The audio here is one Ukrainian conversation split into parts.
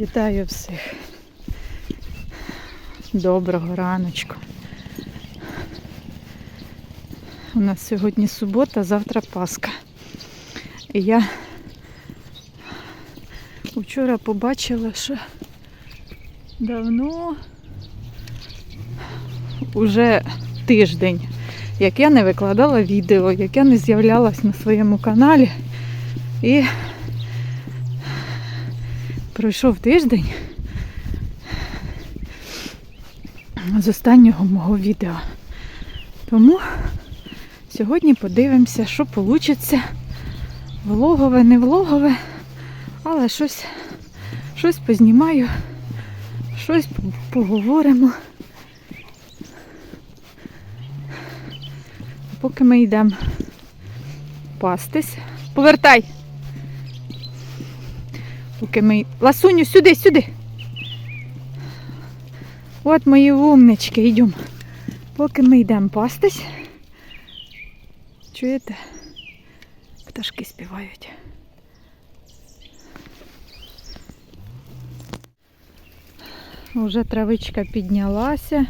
Вітаю всіх. Доброго раночку. У нас сьогодні субота, завтра Пасха. І я вчора побачила, що давно уже тиждень, як я не викладала відео, як я не з'являлась на своєму каналі. І пройшов тиждень з останнього мого відео. Тому сьогодні подивимося, що вийде. Влогове, не влогове, але щось, щось познімаю, щось поговоримо. Поки ми йдемо пастись. Повертай! Поки ми... Ласуню, сюди, сюди. От мої умнички, йдемо. Поки ми йдемо пастись. Чуєте? Пташки співають. Уже травичка піднялася.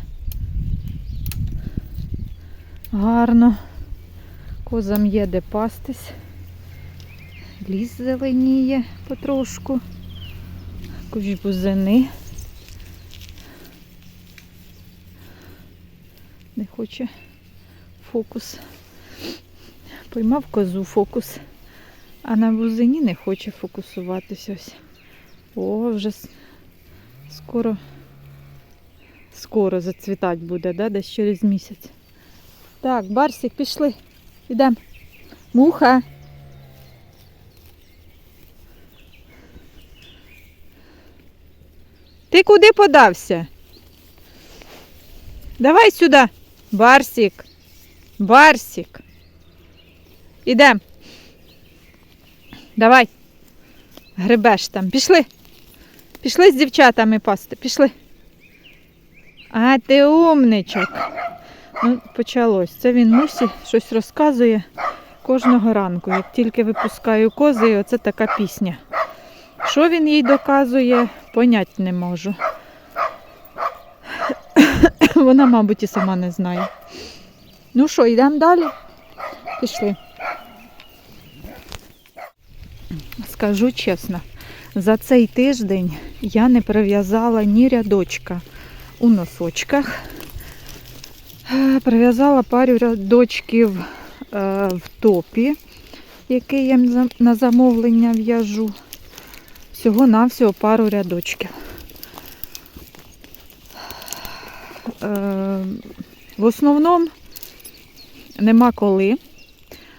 Гарно. Козам є де пастись. Ліс зеленіє потрошку. Куч бузини. Не хоче фокус. Поймав козу фокус, а на бузині не хоче фокусуватися ось. О, вже скоро, скоро зацвітати буде, да? десь через місяць. Так, Барсик, пішли. Ідемо. Муха. Ти куди подався? Давай сюди. Барсик. Барсик. Ідем. Давай. Гребеш там. Пішли. Пішли з дівчатами пасти. Пішли. А ти умничок. Ну, почалось. Це він мусі щось розказує кожного ранку. Як тільки випускаю кози, оце така пісня. Що він їй доказує, понять не можу. Вона, мабуть, і сама не знає. Ну що, йдемо далі? Пішли. Скажу чесно, за цей тиждень я не прив'язала ні рядочка у носочках. Прив'язала пару рядочків е, в топі, який я на замовлення в'яжу. Всього-навсього пару рядочків. Е, В основному нема коли,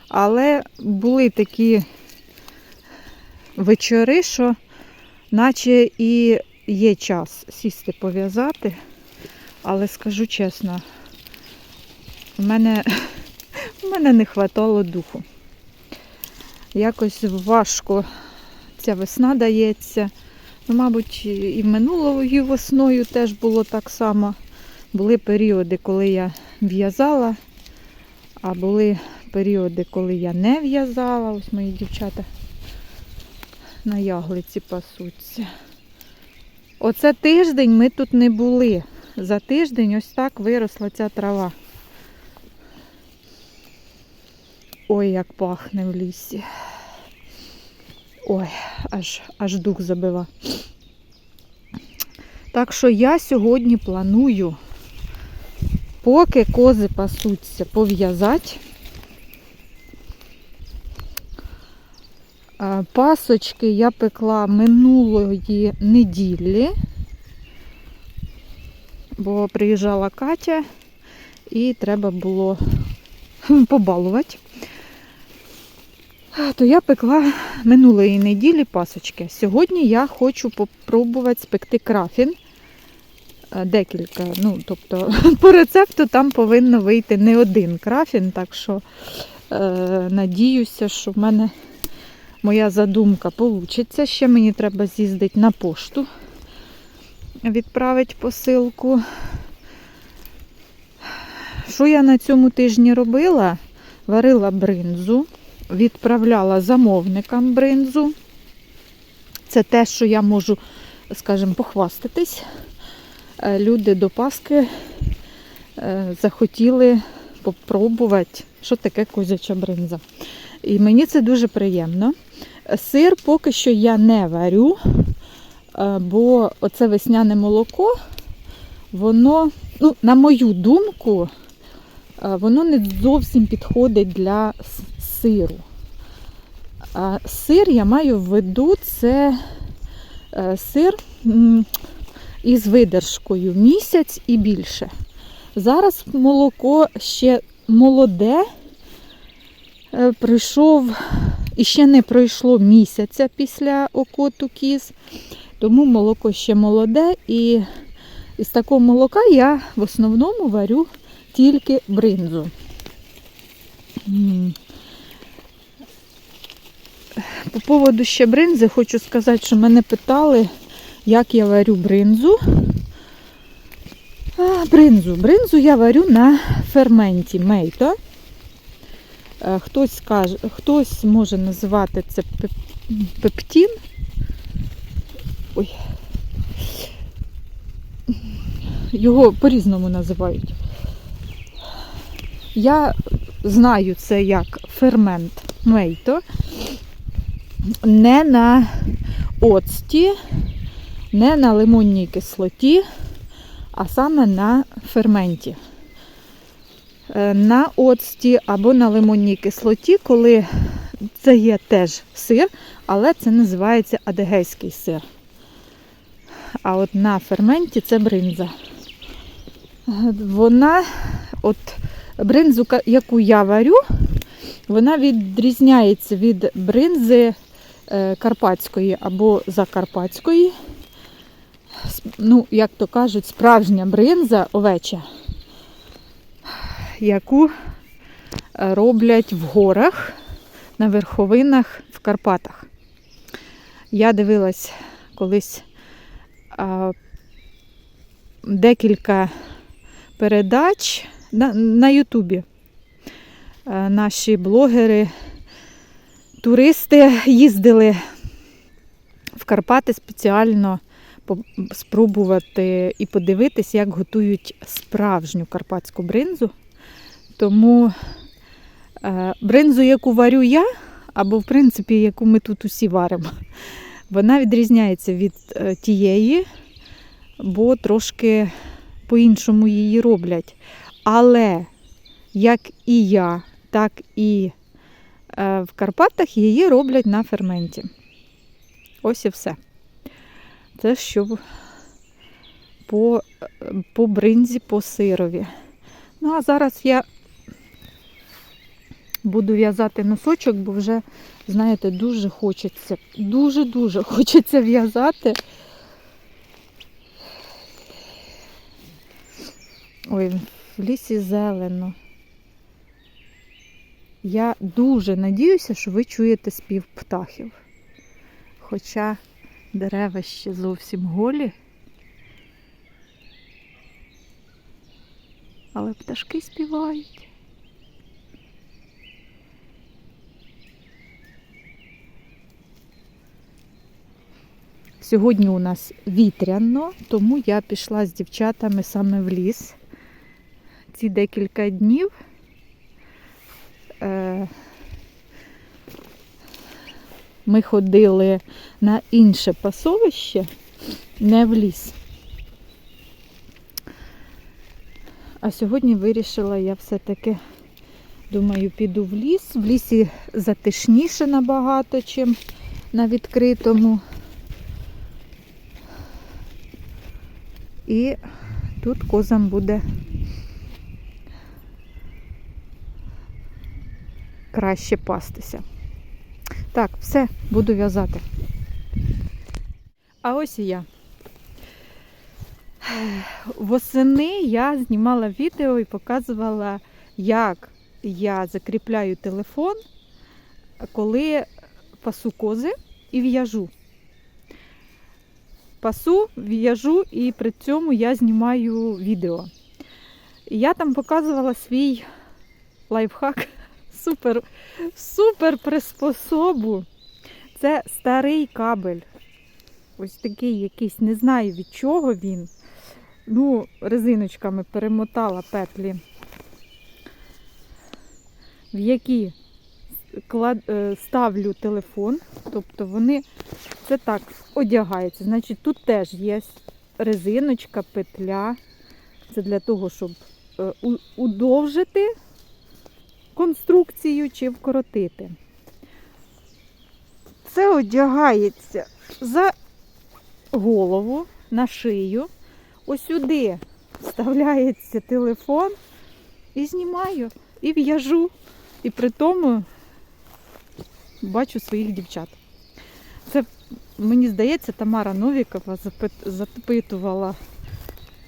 але були такі вечори, що наче і є час сісти пов'язати, але скажу чесно, в мене, в мене не хватало духу. Якось важко ця весна дається. Ну, мабуть, і минулою весною теж було так само. Були періоди, коли я в'язала, а були періоди, коли я не в'язала. Ось мої дівчата на яглиці пасуться. Оце тиждень ми тут не були. За тиждень ось так виросла ця трава. Ой, як пахне в лісі. Ой, аж, аж дух забива. Так що я сьогодні планую, поки кози пасуться, пов'язати. Е, Пасочки я пекла минулої неділі, бо приїжджала Катя і треба було побалувати. То я пекла минулої неділі пасочки. Сьогодні я хочу попробувати спекти крафін. Е, Декілька. Ну, тобто, по рецепту там повинно вийти не один крафін, так що е, надіюся, що в мене моя задумка вийде. Ще мені треба з'їздити на пошту, відправити посилку. Що я на цьому тижні робила? Варила бринзу, відправляла замовникам бринзу. Це те, що я можу скажімо, похвастатись. Е, Люди до Паски е, захотіли попробувати, що таке козяча бринза. І мені це дуже приємно. Сир поки що я не варю, е, бо оце весняне молоко, воно, ну, на мою думку, воно не зовсім підходить для сиру. А сир я маю в виду це е, сир із видержкою місяць і більше. Зараз молоко ще молоде, е, пройшов і ще не пройшло місяця після окоту кіз, тому молоко ще молоде, і із такого молока я в основному варю тільки бринзу. По поводу ще бринзи хочу сказати, що мене питали, як я варю бринзу. А, бринзу. Бринзу я варю на ферменті мейто. Е, Хтось скаже, хтось може називати це пептін. Ой. Його по-різному називають. Я знаю це як фермент мейто. Не на оцті, не на лимонній кислоті, а саме на ферменті. Е, На оцті або на лимонній кислоті, коли це є теж сир, але це називається адегейський сир. А от на ферменті це бринза. Вона, от бринзу, яку я варю, вона відрізняється від бринзи карпатської або закарпатської. Ну, як то кажуть, справжня бринза овеча, яку е, роблять в горах на верховинах в Карпатах. Я дивилась колись а, декілька передач на, на Ютубі. Е, Наші блогери, туристи їздили в Карпати спеціально спробувати і подивитись, як готують справжню карпатську бринзу. Тому е, бринзу, яку варю я, або, в принципі, яку ми тут усі варимо, вона відрізняється від е, тієї, бо трошки по-іншому її роблять. Але як і я, так і в Карпатах її роблять на ферменті. Ось і все. Це що по, е, по бринзі, по сирові. Ну, а зараз я буду в'язати носочок, бо вже, знаєте, дуже хочеться, дуже-дуже хочеться в'язати. Ой, в лісі зелено. Я дуже надіюся, що ви чуєте спів птахів. Хоча дерева ще зовсім голі. Але пташки співають. Сьогодні у нас вітряно, тому я пішла з дівчатами саме в ліс. Ці декілька днів ми ходили на інше пасовище, не в ліс. А сьогодні вирішила я все-таки, думаю, піду в ліс. В лісі затишніше набагато, чим на відкритому. І тут козам буде краще пастися. Так, все, буду в'язати. А ось і я. Восени я знімала відео і показувала, як я закріпляю телефон, коли пасу кози і в'яжу. Пасу, в'яжу і при цьому я знімаю відео. Я там показувала свій лайфхак, супер, супер приспособу. Це старий кабель. ось такий якийсь, не знаю від чого він. Ну, резиночками перемотала петлі, в які е, ставлю телефон. Тобто вони це так одягаються. Значить, тут теж є резиночка, петля. Це для того, щоб е, удовжити конструкцію чи вкоротити. Це одягається за голову на шию. Ось сюди вставляється телефон і знімаю, і в'яжу. І при тому бачу своїх дівчат. Це, мені здається, Тамара Новікова запитувала,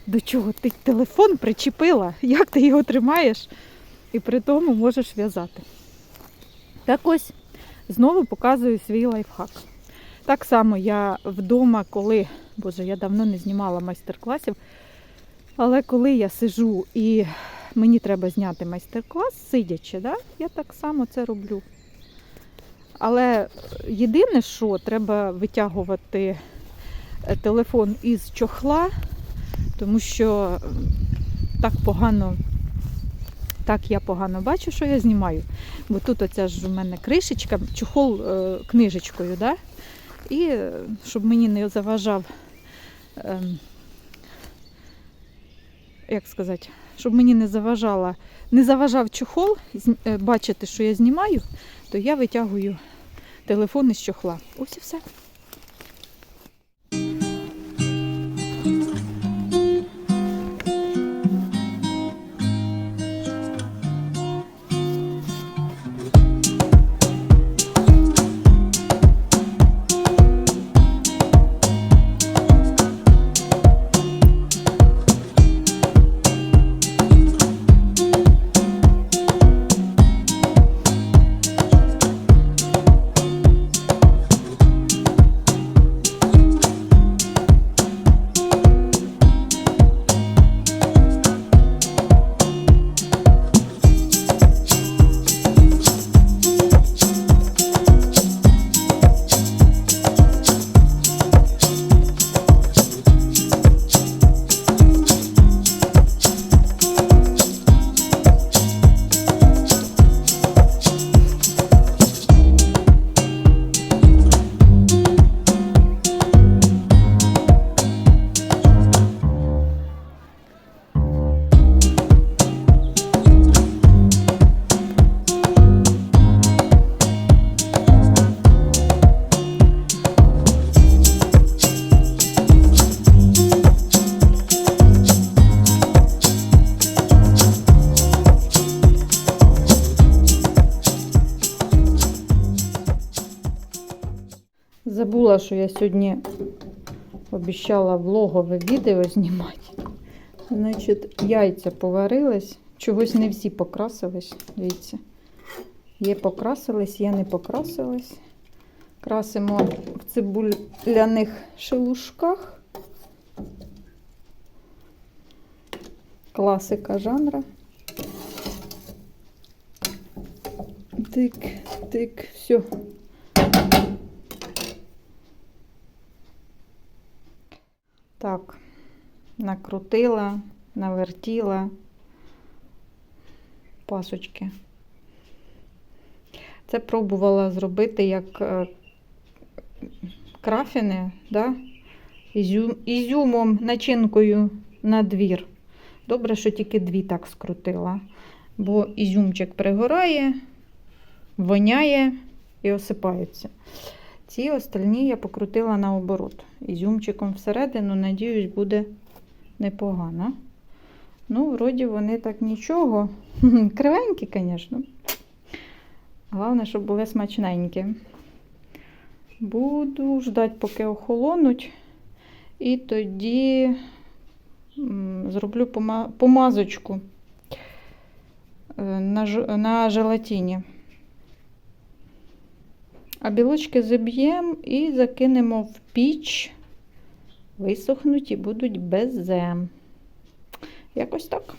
до чого ти телефон причепила, як ти його тримаєш, і при тому можеш в'язати. Так ось знову показую свій лайфхак. Так само я вдома, коли, боже, я давно не знімала майстер-класів, але коли я сижу і мені треба зняти майстер-клас, сидячи, да, я так само це роблю. Але єдине, що треба витягувати е, телефон із чохла, тому що так погано, так я погано бачу, що я знімаю. Бо тут оця ж у мене кришечка, чохол е, книжечкою, да? і е, щоб мені не заважав, ем, як сказати, щоб мені не заважала, не заважав чохол е, бачити, що я знімаю, то я витягую телефон із чохла. Ось і все. Що я сьогодні обіцяла влогове відео знімати. Значить, яйця поварились. Чогось не всі покрасились. Дивіться. Є покрасились, є не покрасились. Красимо в цибуляних шелушках. Класика жанра. Тик, тик, все. Так, накрутила, навертіла пасочки. Це пробувала зробити як е, крафіни, да? Ізюм, ізюмом, начинкою на двір. Добре, що тільки дві так скрутила, бо ізюмчик пригорає, воняє і осипається. Ці остальні я покрутила наоборот. Ізюмчиком всередину, надіюсь, буде непогано. Ну, вроді вони так нічого. Кривенькі, звісно. Головне, щоб були смачненькі. Буду ждати, поки охолонуть. І тоді зроблю помазочку е, на, ж- на желатині. А білочки зіб'ємо і закинемо в піч. Висохнуть і будуть безе. Якось так.